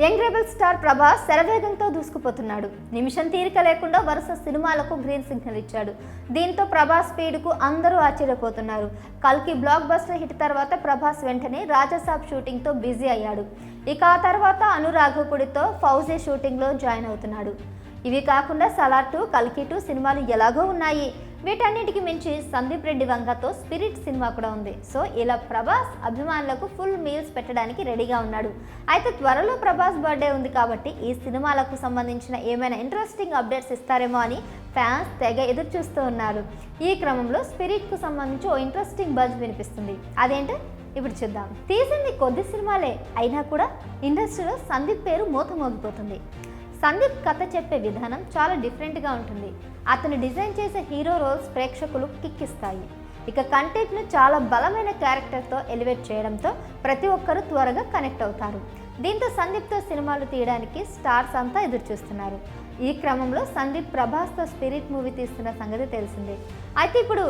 Young rebel star Prabhas శరవేగంతో దూసుకుపోతున్నాడు. నిమిషం తీరిక లేకుండా వరుస సినిమాలకు గ్రీన్ సిగ్నల్ ఇచ్చాడు. దీంతో ప్రభాస్ స్పీడ్కు అందరూ ఆశ్చర్యపోతున్నారు. కల్కి బ్లాక్ బస్టర్ హిట్ తర్వాత ప్రభాస్ వెంటనే రాజసాబ్ షూటింగ్తో బిజీ అయ్యాడు. ఇక ఆ తర్వాత అనురాఘపుడితో ఫౌజీ షూటింగ్లో జాయిన్ అవుతున్నాడు. ఇవి కాకుండా సలార్ టూ కల్కి టూ సినిమాలు ఎలాగో ఉన్నాయి. వీటన్నిటికి మించి సందీప్ రెడ్డి వంగతో స్పిరిట్ సినిమా కూడా ఉంది. సో ఇలా ప్రభాస్ అభిమానులకు ఫుల్ మీల్స్ పెట్టడానికి రెడీగా ఉన్నాడు. అయితే త్వరలో ప్రభాస్ బర్త్డే ఉంది కాబట్టి ఈ సినిమాలకు సంబంధించిన ఏమైనా ఇంట్రెస్టింగ్ అప్డేట్స్ ఇస్తారేమో అని ఫ్యాన్స్ తెగ ఎదురు చూస్తూ ఉన్నారు. ఈ క్రమంలో స్పిరిట్కు సంబంధించి ఓ ఇంట్రెస్టింగ్ బజ్ వినిపిస్తుంది. అదేంటో? ఇప్పుడు చూద్దాం. తీసింది కొద్ది సినిమాలే. అయినా కూడా ఇండస్ట్రీలో సందీప్ పేరు మూత మోగిపోతుంది సందీప్ కథ చెప్పే విధానం చాలా డిఫరెంట్గా ఉంటుంది. అతను డిజైన్ చేసే హీరో రోల్స్ ప్రేక్షకులు కిక్కిస్తాయి. ఇక కంటెంట్ను చాలా బలమైన క్యారెక్టర్తో ఎలివేట్ చేయడంతో ప్రతి ఒక్కరూ త్వరగా కనెక్ట్ అవుతారు. దీంతో సందీప్తో సినిమాలు తీయడానికి స్టార్స్ అంతా ఎదురు చూస్తున్నారు ఈ క్రమంలో సందీప్ ప్రభాస్తో స్పిరిట్ మూవీ తీస్తున్న సంగతి తెలిసిందే. అయితే ఇప్పుడు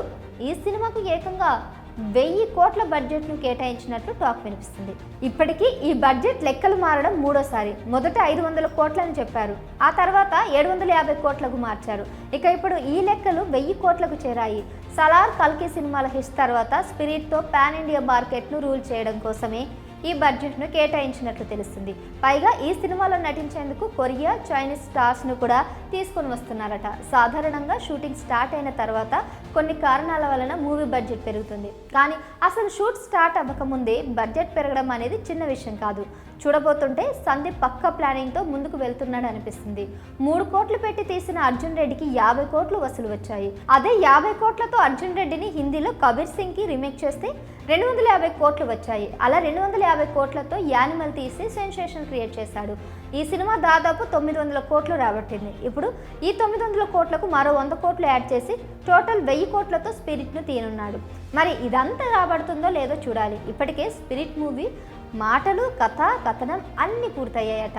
ఈ సినిమాకు ఏకంగా వెయ్యి కోట్ల బడ్జెట్ను కేటాయించినట్లు టాక్ వినిపిస్తుంది. ఇప్పటికీ ఈ బడ్జెట్ లెక్కలు మారడం మూడోసారి. మొదట ఐదు వందల కోట్లని చెప్పారు. ఆ తర్వాత ఏడు వందల యాభై కోట్లకు మార్చారు. ఇక ఇప్పుడు ఈ లెక్కలు వెయ్యి కోట్లకు చేరాయి. సలార్ కల్కి సినిమాల హిట్ తర్వాత స్పిరిట్తో పాన్ ఇండియా మార్కెట్ను రూల్ చేయడం కోసమే ఈ బడ్జెట్ను కేటాయించినట్లు తెలుస్తుంది. పైగా ఈ సినిమాలో నటించేందుకు కొరియా చైనీస్ స్టార్స్ను కూడా తీసుకొని వస్తున్నారట. సాధారణంగా షూటింగ్ స్టార్ట్ అయిన తర్వాత కొన్ని కారణాల వలన మూవీ బడ్జెట్ పెరుగుతుంది. కానీ అసలు షూట్ స్టార్ట్ అవ్వకముందే బడ్జెట్ పెరగడం అనేది చిన్న విషయం కాదు. చూడబోతుంటే సందీప్ పక్క ప్లానింగ్తో ముందుకు వెళ్తున్నాడు అనిపిస్తుంది. మూడు కోట్లు పెట్టి తీసిన అర్జున్ రెడ్డికి యాభై కోట్లు వసూలు వచ్చాయి. అదే యాభై కోట్లతో అర్జున్ రెడ్డిని హిందీలో కబీర్ సింగ్కి రీమేక్ చేస్తే రెండు వందల యాభై కోట్లు వచ్చాయి. అలా రెండు వందల యాభై కోట్లతో యానిమల్ తీసి సెన్సేషన్ క్రియేట్ చేశాడు. ఈ సినిమా దాదాపు తొమ్మిది వందల కోట్లు రాబట్టింది. ఇప్పుడు ఈ తొమ్మిది వందల కోట్లకు మరో వంద కోట్లు యాడ్ చేసి టోటల్ వెయ్యి కోట్లతో స్పిరిట్ను తీయనున్నాడు. మరి ఇదంతా రాబడుతుందో లేదో చూడాలి. ఇప్పటికే స్పిరిట్ మూవీ మాటలు కథ కథనం అన్నీ పూర్తయ్యాయట.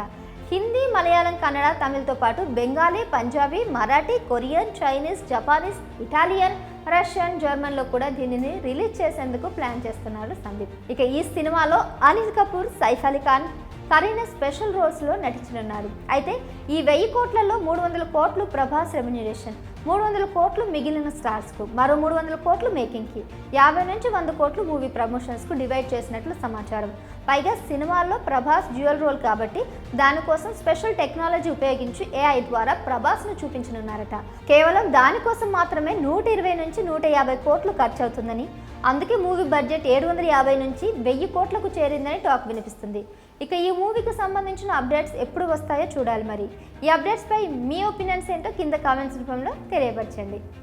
హిందీ మలయాళం కన్నడ తమిళ్తో పాటు Bengali Punjabi Marathi Korean Chinese Japanese Italian Russian జర్మన్లో కూడా దీనిని రిలీజ్ చేసేందుకు ప్లాన్ చేస్తున్నాడు సందీప్. ఇక ఈ సినిమాలో అనిల్ కపూర్ సైఫ్ అలీ ఖాన్ కరీనా స్పెషల్ రోల్స్లో నటించనున్నారు అయితే ఈ వెయ్యి కోట్లలో మూడు వందల కోట్లు ప్రభాస్ రెమ్యునరేషన్. మూడు వందల కోట్లు మిగిలిన స్టార్స్కు మరో మూడు వందల కోట్లు మేకింగ్కి యాభై నుంచి వంద కోట్లు మూవీ ప్రమోషన్స్కు డివైడ్ చేసినట్లు సమాచారం. పైగా సినిమాల్లో ప్రభాస్ డ్యూయల్ రోల్ కాబట్టి దానికోసం స్పెషల్ టెక్నాలజీ ఉపయోగించి ఏఐ ద్వారా ప్రభాస్ను చూపించనున్నారట. కేవలం దానికోసం మాత్రమే నూట ఇరవై నుంచి నూట యాభై కోట్లు ఖర్చు అవుతుందని అందుకే మూవీ బడ్జెట్ ఏడు వందల యాభై నుంచి వెయ్యి కోట్లకు చేరిందని టాక్ వినిపిస్తుంది. ఇక ఈ మూవీకి సంబంధించిన అప్డేట్స్ ఎప్పుడు వస్తాయో చూడాలి మరి. ఈ అప్డేట్స్పై మీ ఒపీనియన్స్ ఏంటో కింద కామెంట్స్ రూపంలో తెలియపరచండి.